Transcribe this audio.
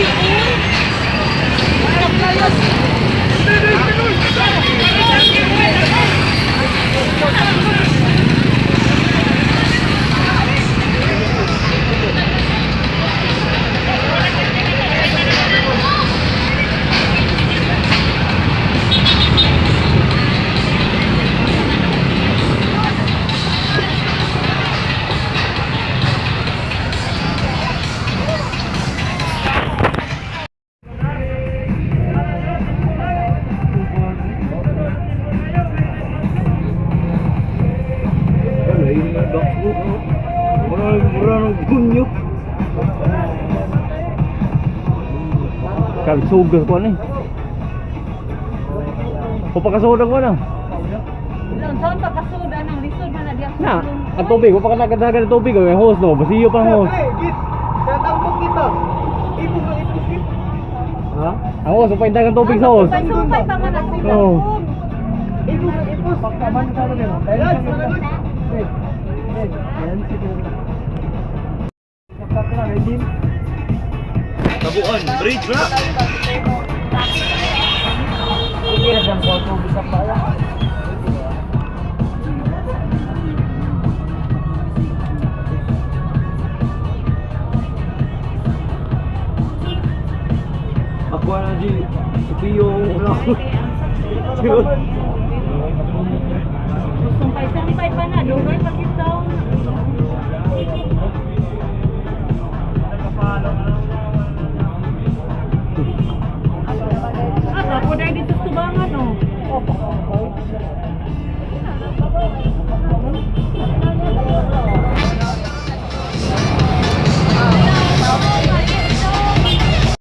Thank you. Ay, mura ng gunyok. Kalsugas ko ano eh. na eh. Papakasuda ko na. Lang saan papasuda ng lisod man na diyan. Na, ang tubig, papakadagadag ng tubig, may hose no, basiyo pa hose. Eh, Tatambok kita. Ibo ba ipukit? Ha? Ang hose, pa dagang tubig sa hose. Sumpay pa man ang tubig. Oh. Ibo ipus. Pagkaman ka rin. Kailan? Kailan? Kailan? Tabuan, bridge na. Ako na di, supiyo, ano. Sumpay-sumpay pa na. Dugay pa kita.